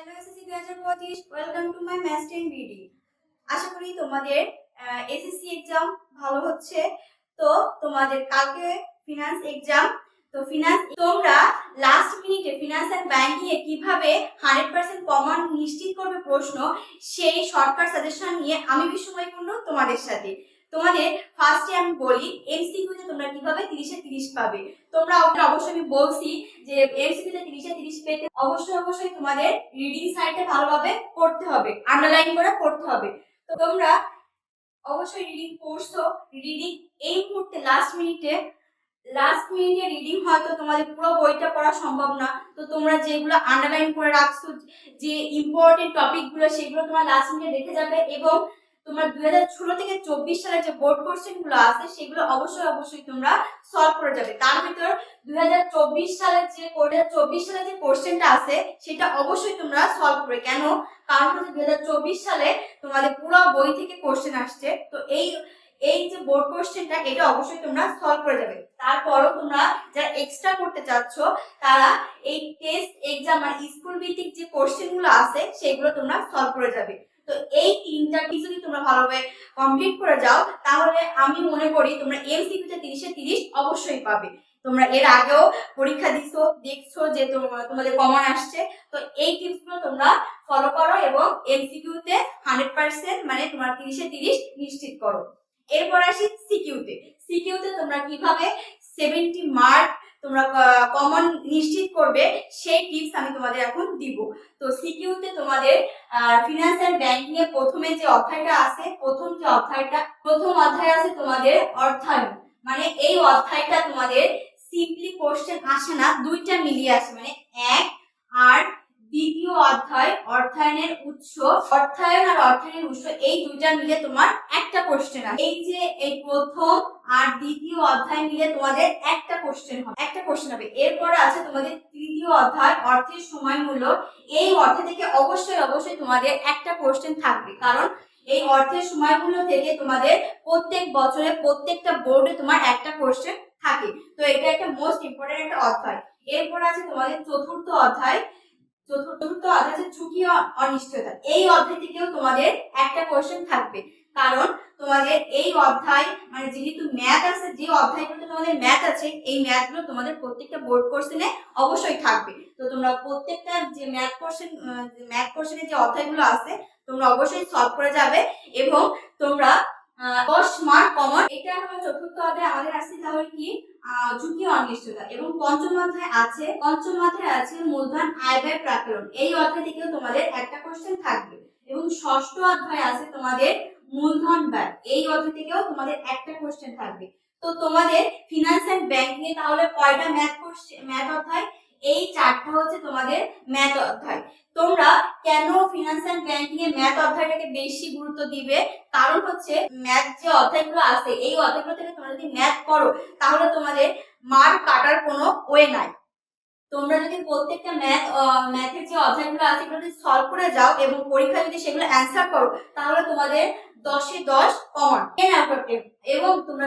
Hello SSC দুই হাজার পঁচিশ welcome to my math ten BD আশা করি তোমাদের এসএসসি এক্সাম ভালো হচ্ছে। তো তোমাদের কালকে ফিনান্স এক্সাম তো ফিনান্স তোমরা লাস্ট মিনিটে ফিনান্স অ্যান্ড ব্যাংকিং এ কীভাবে হান্ড্রেড পার্সেন্ট কমন নিশ্চিত করবে প্রশ্ন, সেই শর্টকাট সাজেশন নিয়ে আমি বিশ্বময়পূর্ণ তোমাদের সাথে। তোমাদের ফার্স্টে আমি বলি এমসিকিউতে তোমরা কীভাবে তিরিশে তিরিশ পাবে? তোমরা অবশ্যই আমি বলছি যে এমসিকিউতে তিরিশে তিরিশ পেতে অবশ্যই অবশ্যই তোমাদের রিডিং সাইডটা ভালোভাবে পড়তে হবে আন্ডারলাইন করে পড়তে হবে। তো তোমরা অবশ্যই রিডিং পড়ছো রিডিং এই মুহূর্তে লাস্ট মিনিটে লাস্ট মিনিটে রিডিং হয়তো তোমাদের পুরো বইটা পড়া সম্ভব না। তো তোমরা যেগুলো আন্ডারলাইন করে রাখছো, যে ইম্পর্টেন্ট টপিকগুলো সেগুলো তোমরা লাস্ট মিনিটে দেখে যাবে এবং তোমার দুই হাজার ষোলো থেকে চব্বিশ সালে যে বোর্ড কোশ্চেনগুলো আছে, সেগুলো অবশ্যই অবশ্যই তোমরা সলভ করে যাবে। তার ভিতর দুই হাজার চব্বিশ সালের যে চব্বিশ সালে যে কোশ্চেনটা আছে, সেটা অবশ্যই তোমরা সলভ করে কেন? কারণ হচ্ছে দুই হাজার চব্বিশ সালে তোমাদের পুরো বই থেকে কোশ্চেন আসছে। তো এই এই যে বোর্ড কোশ্চেনটা এটা অবশ্যই তোমরা সলভ করে যাবে। তারপরও তোমরা যারা এক্সট্রা করতে চাচ্ছ, তারা এই টেস্ট এক্সাম আর স্কুল ভিত্তিক যে কোশ্চেনগুলো আছে, সেগুলো তোমরা সলভ করে যাবে। তো এই তিনটা কি যদি তোমরা ভালোভাবে কমপ্লিট করে যাও, তাহলে আমি মনে করি তোমরা এমসিকিউতে তিরিশে তিরিশ অবশ্যই পাবে। তোমরা এর আগেও পরীক্ষা দিছো, দেখছ যে তোম- তোমাদের কমন আসছে। তো এই টিপসগুলো তোমরা ফলো করো এবং এমসিকিউতে হান্ড্রেড পার্সেন্ট মানে তোমার তিরিশে তিরিশ নিশ্চিত করো। এরপর আসি সিকিউতে সিকিউতে তোমরা কীভাবে সেভেন্টি মার্ক তোমরা কমন নিশ্চিত করবে, সেই টিপস আমি তোমাদের এখন দিব। তো সিকিউতে তোমাদের ফিনান্সিয়াল ব্যাংকিং এর প্রথমে যে অধ্যায়টা আছে, প্রথম যে অধ্যায়টা, প্রথম অধ্যায় আছে তোমাদের অর্থায়ন। মানে এই অধ্যায়টা তোমাদের সিম্পলি কোশ্চেন আসে না, দুইটা মিলিয়ে আসে। মানে এক আর দ্বিতীয় অধ্যায় অর্থায়নের উৎস, অর্থায়ন আর অর্থায়নের উৎস, এই দুইটা মিলে তোমার একটা কোশ্চেন আছে এই যে এই প্রথম আর দ্বিতীয় অধ্যায় মিলে তোমাদের একটা কোশ্চেন হবে, একটা কোশ্চেন হবে। এরপরে আছে তোমাদের তৃতীয় অধ্যায় অর্থের সময় মূল্য এই অর্থে থেকে অবশ্যই অবশ্যই তোমাদের একটা কোশ্চেন থাকবে। কারণ এই অর্থের সময়গুলো থেকে তোমাদের প্রত্যেক বছরে, প্রত্যেকটা বোর্ডে তোমার একটা কোশ্চেন থাকে। তো এটা একটা মোস্ট ইম্পর্টেন্ট একটা অধ্যায়। এরপর আছে তোমাদের চতুর্থ অধ্যায়। চতুর্থ অধ্যায় আছে ঝুঁকি অনিশ্চয়তা, এই অধ্যায় থেকেও তোমাদের একটা কোশ্চেন থাকবে। কারণ তোমাদের এই অধ্যায় মানে যেহেতু ম্যাথ আছে, যে অধ্যায়গুলোতে তোমাদের ম্যাথ আছে, এই ম্যাথগুলো তোমাদের প্রত্যেকটা বোর্ড কোশ্চেনে অবশ্যই থাকবে। তো তোমরা প্রত্যেকটা যে ম্যাথ কোশ্চেন ম্যাথ কোশ্চেনের যে অধ্যায়গুলো আছে, তোমরা অবশ্যই সলভ করে যাবে এবং তোমরা দশ মার্ক কমন এটা হলো চতুর্থ অধ্যায়, আমাদের আছে তাহলে কি? ঝুঁকি অনিশ্চয়তা এবং পঞ্চম অধ্যায় আছে, পঞ্চম অধ্যায় আছে মূলধন আয় ব্যয় প্রাকরণ। এই অধ্যায় থেকেও তোমাদের একটা কোশ্চেন থাকবে। এবং ষষ্ঠ অধ্যায় আছে তোমাদের মূলধন ব্যয়। এই অধ্যায় থেকেও তোমাদের একটা কোশ্চেন থাকবে। তো তোমাদের ফিনান্স এন্ড ব্যাংকিং তাহলে কয়টা ম্যাথ কোশ্চেন ম্যাথ অধ্যায়? এই চারটা হচ্ছে তোমাদের ম্যাথ অধ্যায়। তোমরা কেন ফিনান্স এন্ড ব্যাংকিং এ ম্যাথ অধ্যায়টাকে বেশি গুরুত্ব দিবে? কারণ হচ্ছে ম্যাথ যে অধ্যায়গুলো আছে, এই অধ্যায়গুলো থেকে তোমরা যদি ম্যাথ করো তাহলে তোমাদের মার্ক কাটার কোনো ওয়ে নাই। তোমরা যদি প্রত্যেকটা ম্যাথ ম্যাথের যে অধ্যায়গুলো আছে, এগুলো যদি সলভ করে যাও এবং পরীক্ষায় যদি সেগুলো অ্যান্সার করো, তাহলে তোমাদের দশে দশ কমন টেন আউট এবং তোমরা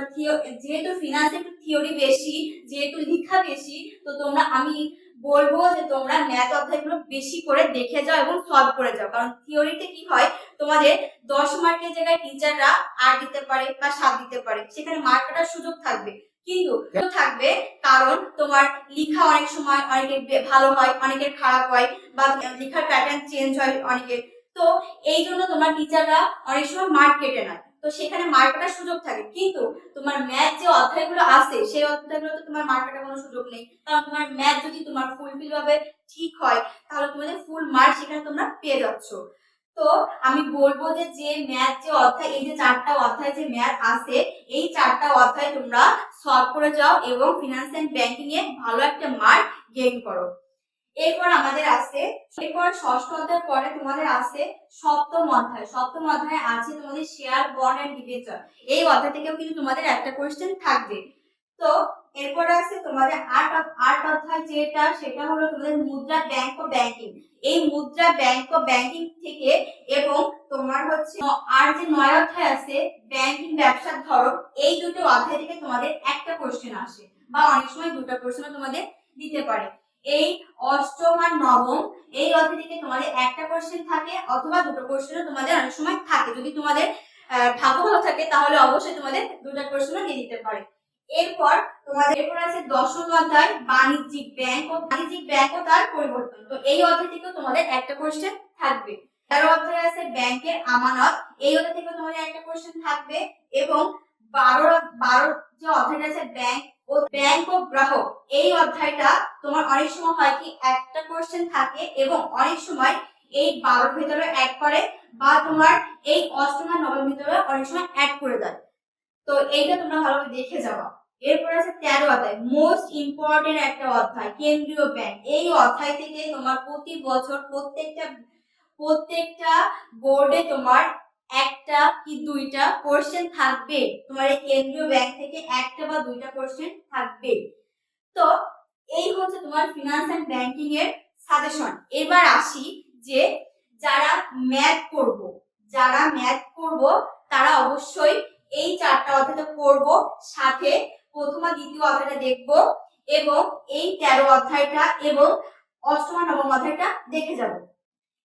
যেহেতু ফিনান্স একটু থিওরি বেশি, যেহেতু লিখা বেশি, তো তোমরা আমি বলব যে তোমরা ম্যাথ অধ্যায়গুলো বেশি করে দেখে যাও এবং সলভ করে যাও। কারণ থিওরিতে কি হয়, তোমাদের দশ মার্কের জায়গায় টিচাররা আট দিতে পারে বা সাত দিতে পারে। সেখানে মার্ক কাটার সুযোগ থাকবে। কিন্তু থাকবে কারণ তোমার লেখা অনেক সময় অনেকের ভালো হয়, অনেকের খারাপ হয় বা লেখার প্যাটার্ন চেঞ্জ হয় অনেকের। তো এই জন্য তোমার টিচাররা অনেক সময় মার্ক কেটে নেয়। তো সেখানে মার্ক কাটার সুযোগ থাকে। কিন্তু তোমার ম্যাথ যে অধ্যায়গুলো আছে, সেই অধ্যায়গুলোতে তোমার মার্ক কাটার কোনো সুযোগ নেই। কারণ তোমার ম্যাথ যদি তোমার ফুলফিল ভাবে ঠিক হয়, তাহলে তোমাদের ফুল মার্ক সেখানে তোমরা পেয়ে যাচ্ছ। তো আমি বলব যে যে ম্যাথ যে অধ্যায়, এই যে চারটা অধ্যায় যে ম্যাথ আছে, এই চারটা অধ্যায় তোমরা সলভ করে যাও এবং ফিনান্স এন্ড ব্যাংকিং এ ভালো একটা মার্ক গেইন করো। এরপর আমাদের আছে এরপর ষষ্ঠ অধ্যায়ের পরে তোমাদের আছে সপ্তম অধ্যায়। সপ্তম অধ্যায়ে আছে তোমাদের শেয়ার বন্ড এন্ড ডিবেঞ্চার এই অধ্যায় থেকেও কিন্তু তোমাদের একটা কোয়েশ্চেন থাকবে। তো এরপর আছে তোমাদের আট আট অধ্যায় যেটা, সেটা হলো তোমাদের মুদ্রা ব্যাংক ও ব্যাংকিং এই মুদ্রা ব্যাংক ও ব্যাংকিং থেকে এবং তোমার হচ্ছে আর যে নয় অধ্যায় আছে ব্যাংকিং ব্যবসার ধরন, এই দুটো অধ্যায় থেকে তোমাদের একটা কোশ্চেন আসে, বা অনেক সময় দুটো কোশ্চেনও তোমাদের দিতে পারে। এই অষ্টম আর নবম, এই অধ্যায় তোমাদের একটা কোশ্চেন থাকে অথবা দুটো কোশ্চেনও তোমাদের অনেক সময় থাকে। যদি তোমাদের ভাগ্য ভালো থাকে, তাহলে অবশ্যই তোমাদের দুটো কোশ্চেনও দিয়ে দিতে পারে। এরপর তোমাদের, এরপর আছে দশম অধ্যায়, বাণিজ্যিক ব্যাংক ও বাণিজ্যিক ব্যাংক ও তার পরিবর্তন। তো এই অধ্যায় থেকেও তোমাদের একটা কোশ্চেন থাকবে। তেরো অধ্যায় আছে ব্যাংকের আমানত। এই অধ্যায় থেকে তোমাদের একটা কোশ্চেন থাকবে এবং বারো বারো যে অধ্যায়টা আছে, ব্যাংক ও ব্যাংক ও গ্রাহক। এই অধ্যায়টা তোমার অনেক সময় হয় কি একটা কোশ্চেন থাকে এবং অনেক সময় এই বারোর ভেতরে অ্যাড করে বা তোমার এই অষ্টম আর নবম ভিতরে অনেক সময় অ্যাড করে দেয়। তো এইটা তোমরা ভালোভাবে দেখে যাবা এরপর আছে তেরো অধ্যায়। মোস্ট ইম্পর্টেন্ট একটা অধ্যায়, কেন্দ্রীয় ব্যাংক। এই অধ্যায় থেকে তোমার প্রতি বছর প্রত্যেকটা প্রত্যেকটা বোর্ডে তোমার একটা কি দুইটা কোশ্চেন থাকবে। তোমার এই কেন্দ্রীয় ব্যাংক থেকে একটা বা দুইটা কোশ্চেন থাকবে। তো এই হচ্ছে তোমার ফিনান্স এন্ড ব্যাংকিং এর সাজেশন এবার আসি যে যারা ম্যাথ করব, যারা ম্যাথ করব, তারা অবশ্যই এই চারটা অধ্যায়টা করব, সাথে প্রথম আর দ্বিতীয় অধ্যায়টা দেখব এবং এই তেরো অধ্যায়টা এবং অষ্টম নবম অধ্যায়টা দেখে যাব।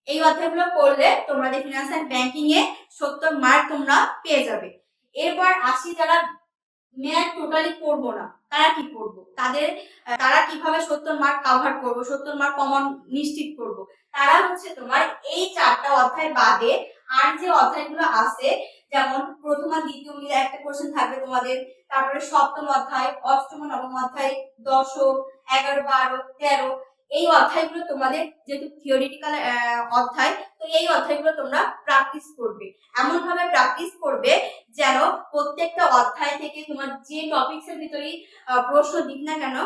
এই অধ্যায়গুলো করলে তোমাদের ফিনান্স এন্ড ব্যাংকিং এ সত্তর মার্ক তোমরা পেয়ে যাবে। এরপর আসি যারা ম্যাথ টোটালি করব না। তারা কি করব? তাদের, তারা কীভাবে সত্তর মার্ক কাভার করব, সত্তর মার্ক কমন নিশ্চিত করব? তারা হচ্ছে তোমার এই চারটা অধ্যায় বাদে আর যে অধ্যায়গুলো আছে, যেমন প্রথম আর দ্বিতীয় মিলে একটা কোশ্চেন থাকবে তোমাদের, তারপরে সপ্তম অধ্যায়, অষ্টম, নবম অধ্যায়, দশম, এগারো, বারো, তেরো, এই অধ্যায়গুলো তোমাদের যেহেতু থিওরিটিক্যাল অধ্যায় তো এই অধ্যায়গুলো তোমরা প্র্যাকটিস করবে। এমন ভাবে প্র্যাকটিস করবে যেন প্রত্যেকটা অধ্যায় থেকে তোমার যে টপিকস এর ভিতরেই প্রশ্ন দিক না কেন,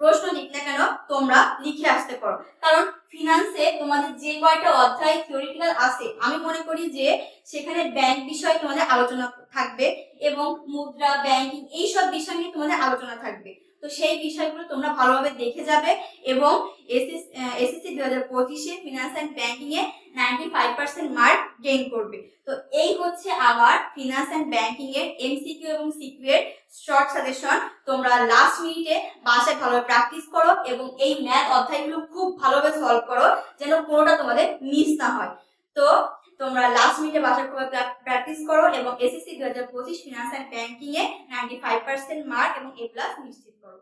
প্রশ্ন দিক না কেন তোমরা লিখে আসতে পারো। কারণ ফিনান্সে তোমাদের যে কয়টা অধ্যায় থিওরিটিক্যাল আছে, আমি মনে করি যে সেখানে ব্যাংক বিষয়ে তোমাদের আলোচনা থাকবে এবং মুদ্রা ব্যাংকিং এই সব বিষয় নিয়ে তোমাদের আলোচনা থাকবে। তো সেই বিষয়গুলো তোমরা ভালোভাবে দেখে যাবে এবং এসএসসি দু হাজার পঁচিশে finance and banking A ninety five percent mark gain করবে। তো এই হচ্ছে আমার ফিনান্স অ্যান্ড ব্যাংকিং এর এমসিকিউ এবং সিকিউ এর শর্ট সাজেশন তোমরা লাস্ট মিনিটে বাসায় ভালোভাবে প্র্যাকটিস করো এবং এই ম্যাথ অধ্যায়গুলো খুব ভালোভাবে সলভ করো যেন কোনোটা তোমাদের মিস না হয়। তো তোমরা লাস্ট মিনিটে বাসায় খুব প্র্যাকটিস করো এবং এসএসসি দু হাজার পঁচিশ finance and banking ninety five percent mark এবং এ প্লাস নিশ্চিত করো।